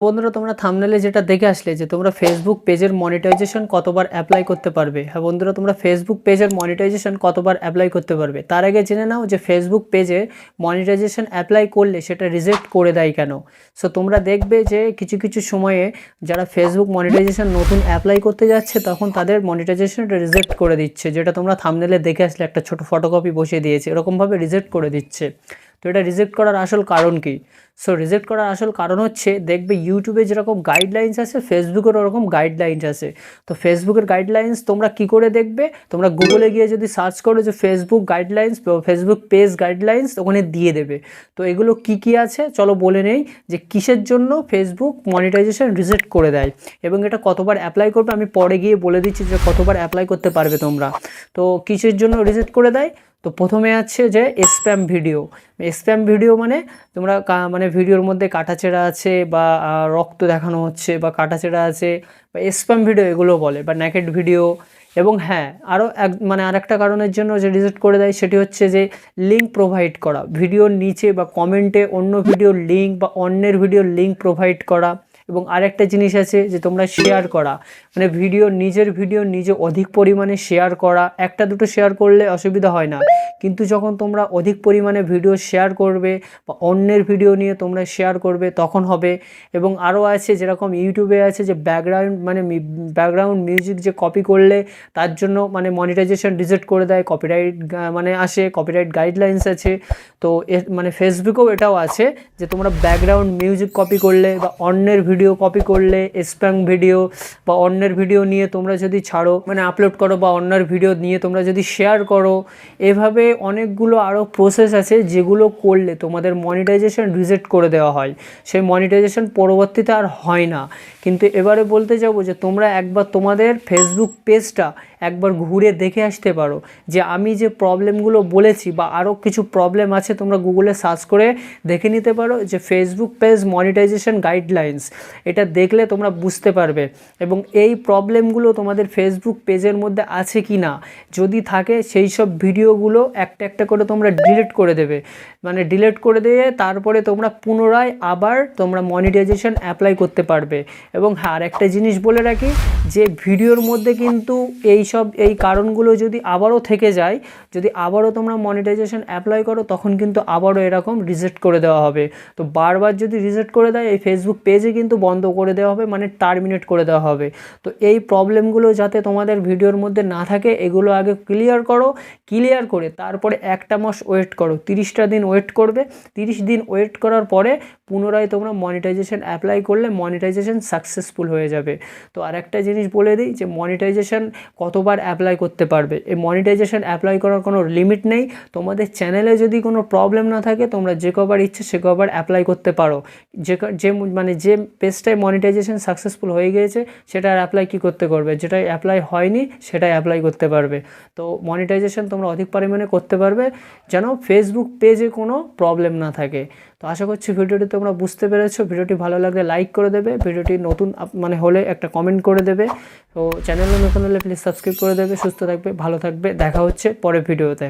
বন্ধুরা, তোমরা থামনেলে যেটা দেখে আসলে যে তোমরা ফেসবুক পেজের মনিটাইজেশন কতবার অ্যাপ্লাই করতে পারবে? হ্যাঁ বন্ধুরা, তোমরা ফেসবুক পেজের মনিটাইজেশন কতবার অ্যাপ্লাই করতে পারবে? তার আগে জেনে নাও যে ফেসবুক পেজে মনিটাইজেশন অ্যাপ্লাই করলে সেটা রিজেক্ট করে দেয় কেন? সো তোমরা দেখবে যে কিছু কিছু সময়ে যারা ফেসবুক মনিটাইজেশন নতুন অ্যাপ্লাই করতে যাচ্ছে, তখন তাদের মনিটাইজেশনটা রিজেক্ট করে দিচ্ছে, যেটা তোমরা থামনেলে দেখে আসলে একটা ছোটো ফটোকপি বসিয়ে দিয়েছে, এরকমভাবে রিজেক্ট করে দিচ্ছে। তো এটা রিজেক্ট করার আসল কারণ কি? সো রিজেক্ট করার আসল কারণ হচ্ছে, দেখবে ইউটিউবে যেরকম গাইডলাইন্স আছে ফেসবুকের ওরকম গাইডলাইন্স আছে। তো ফেসবুকের গাইডলাইন্স তোমরা কি করে দেখবে? তোমরা গুগলে গিয়ে যদি সার্চ করো যে Facebook guidelines Facebook page guidelines ওখানে দিয়ে দেবে। তো এগুলো কি কি আছে? চলো বলে নেই যে কিসের জন্য ফেসবুক মনিটাইজেশন রিজেক্ট করে দেয়। এবং এটা কতবার অ্যাপ্লাই করবে? আমি পরে গিয়ে বলে দিচ্ছি যে কতবার অ্যাপ্লাই করতে পারবে তোমরা। তো কিসের জন্য রিজেক্ট করে দেয়? তো প্রথমে আছে যে স্প্যাম ভিডিও স্প্যাম ভিডিও মানে তোমরা মানে ভিডিওর মধ্যে কাটাছেড়া আছে বা রক্ত দেখানো হচ্ছে বা কাটাছেড়া আছে বা স্প্যাম ভিডিও এগুলো বলে বা ন্যাকেট ভিডিও এবং হ্যাঁ আরও এক মানে আরেকটা কারণের জন্য যে রিজেক্ট করে দেয় সেটি হচ্ছে যে লিঙ্ক প্রোভাইড করা। ভিডিওর নিচে বা কমেন্টে অন্য ভিডিওর লিঙ্ক বা অন্যের ভিডিওর লিঙ্ক প্রোভাইড করা। এবং আরেকটা জিনিস আছে যে তোমরা শেয়ার করা। মানে ভিডিও নিজের ভিডিও নিজে অধিক পরিমাণে শেয়ার করা। একটা দুটো শেয়ার করলে অসুবিধা হয় না। কিন্তু যখন তোমরা অধিক পরিমাণে ভিডিও শেয়ার করবে বা অন্যের ভিডিও নিয়ে তোমরা শেয়ার করবে, তখন হবে। এবং আরও আছে যেরকম ইউটিউবে আছে যে ব্যাকগ্রাউন্ড মানে ব্যাকগ্রাউন্ড মিউজিক যে কপি করলে তার জন্য মানে মনিটাইজেশন রিজেক্ট করে দেয় কপিরাইট মানে আসে কপিরাইট গাইডলাইন্স আছে। তো মানে ফেসবুকেও এটাও আছে যে তোমরা ব্যাকগ্রাউন্ড মিউজিক কপি করলে বা অন্যের ভিডিও কপি করলে স্প্যাং ভিডিও বা অন্যের ভিডিও নিয়ে তোমরা যদি ছাড়ো মানে আপলোড করো বা অন্যের ভিডিও নিয়ে তোমরা যদি শেয়ার করো, এভাবে অনেকগুলো আরও প্রসেস আছে যেগুলো করলে তোমাদের মনিটাইজেশন রিজেক্ট করে দেওয়া হয়। সেই মনিটাইজেশন পরবর্তীতে আর হয় না। কিন্তু এবারে বলতে যাব যে, তোমরা একবার তোমাদের ফেসবুক পেজটা একবার ঘুরে দেখে আসতে পারো যে, আমি যে প্রবলেমগুলো বলেছি বা আরও কিছু প্রবলেম আছে, তোমরা গুগলে সার্চ করে দেখে নিতে পারো যে ফেসবুক পেজ মনিটাইজেশন গাইডলাইন্স এটা দেখলে তোমরা বুঝতে পারবে। এবং এই প্রবলেমগুলো তোমাদের ফেসবুক পেজের মধ্যে আছে কি না যদি থাকে সেই সব ভিডিওগুলো একটা একটা করে তোমরা ডিলিট করে দেবে। মানে ডিলিট করে দিয়ে তারপরে তোমরা পুনরায় আবার তোমরা মনিটাইজেশন অ্যাপ্লাই করতে পারবে। এবং হ্যাঁ আর একটা জিনিস বলে রাখি, যে ভিডিওর মধ্যে কিন্তু এই সব, এই কারণগুলো যদি আবারও থেকে যায়, যদি আবারও তোমরা মনিটাইজেশন অ্যাপ্লাই করো, তখন কিন্তু আবারও এরকম রিজেক্ট করে দেওয়া হবে। তো বারবার যদি রিজেক্ট করে দেয়, এই ফেসবুক পেজে কিন্তু বন্ধ করে দেওয়া হবে মানে টার্মিনেট করে দেওয়া হবে। তো এই প্রবলেমগুলো যাতে তোমাদের ভিডিওর মধ্যে না থাকে, এগুলো আগে ক্লিয়ার করো ক্লিয়ার করে তারপরে একটা মাস ওয়েট করো, তিরিশটা দিন ওয়েট করবে, তিরিশ দিন ওয়েট করার পরে পুনরায় তোমরা মনিটাইজেশন অ্যাপ্লাই করলে মনিটাইজেশন সাকসেসফুল হয়ে যাবে। তো আর একটা জিনিস বলে দিই যে মনিটাইজেশন কতবার অ্যাপ্লাই করতে পারবে। এই মনিটাইজেশন অ্যাপ্লাই করার কোনো লিমিট নেই। তোমাদের চ্যানেলে যদি কোনো প্রবলেম না থাকে, তোমরা যে কবার ইচ্ছে সে কবার অ্যাপ্লাই করতে পারো। যে মানে যে পেজটায় মনিটাইজেশন সাকসেসফুল হয়ে গিয়েছে, সেটা আর অ্যাপ্লাই কী করতে করবে? যেটা অ্যাপ্লাই হয়নি, সেটাই অ্যাপ্লাই করতে পারবে। তো মনিটাইজেশন তোমরা অধিক পরিমাণে করতে পারবে, যেন ফেসবুক পেজে কোনো প্রবলেম না থাকে। তো আশা করছি ভিডিওটি তোমরা বুঝতে পেরেছ। ভিডিওটি ভালো লাগলে লাইক করে দেবে। ভিডিওটি নতুন মানে হলে একটা কমেন্ট করে দেবে। তো চ্যানেলে নতুন হলে প্লিজ সাবস্ক্রাইব করে দেবে। সুস্থ থাকবে, ভালো থাকবে। দেখা হচ্ছে পরের ভিডিওতে